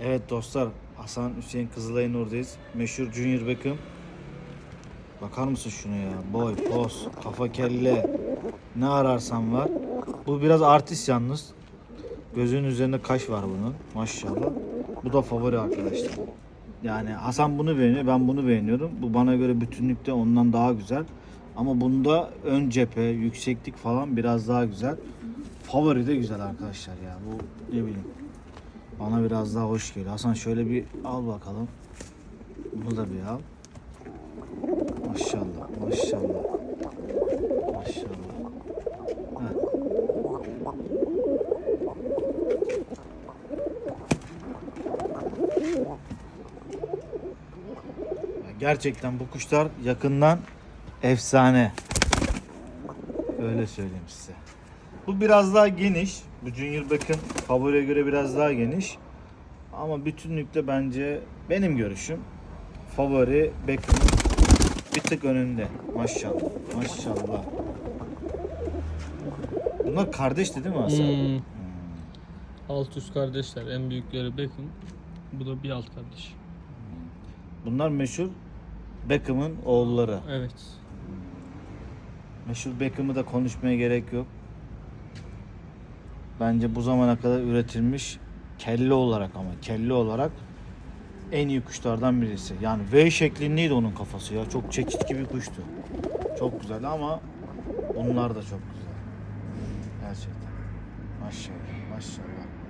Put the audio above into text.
Evet dostlar, Hasan Hüseyin Kızılay'ın oradayız. Meşhur Junior Beckham. Bakar mısın şuna ya? Boy, pos, kafa kelle. Ne ararsan var. Bu biraz artist yalnız. Gözünün üzerinde kaş var bunun. Maşallah. Bu da favori arkadaşlar. Yani Hasan bunu beğeniyor, ben bunu beğeniyorum. Bu bana göre bütünlükte ondan daha güzel. Ama bunda ön cephe, yükseklik falan biraz daha güzel. Favori de güzel arkadaşlar ya. Bu ne bileyim. Bana biraz daha hoş geliyor. Hasan şöyle bir al bakalım. Bunu da bir al. Maşallah, maşallah. Maşallah. Gerçekten bu kuşlar yakından efsane. Öyle söyleyeyim size. Bu biraz daha geniş. Bu Junior Beck'in favoriye göre biraz daha geniş. Ama bütünlükte bence benim görüşüm favori Beckham'ın bir tık önünde. Maşallah. Maşallah. Bunlar kardeşti değil mi Hasan? Hmm. Alt üst kardeşler. En büyükleri Beckham. Bu da bir alt kardeş. Bunlar meşhur Beckham'ın oğulları. Evet. Meşhur Beckham'ı da konuşmaya gerek yok. Bence bu zamana kadar üretilmiş kelle olarak ama kelle olarak en iyi kuşlardan birisi. Yani V şeklindeydi onun kafası ya. Çok çekiç gibi kuştu. Çok güzel ama bunlar da çok güzel. Gerçekten. Maşallah. Maşallah.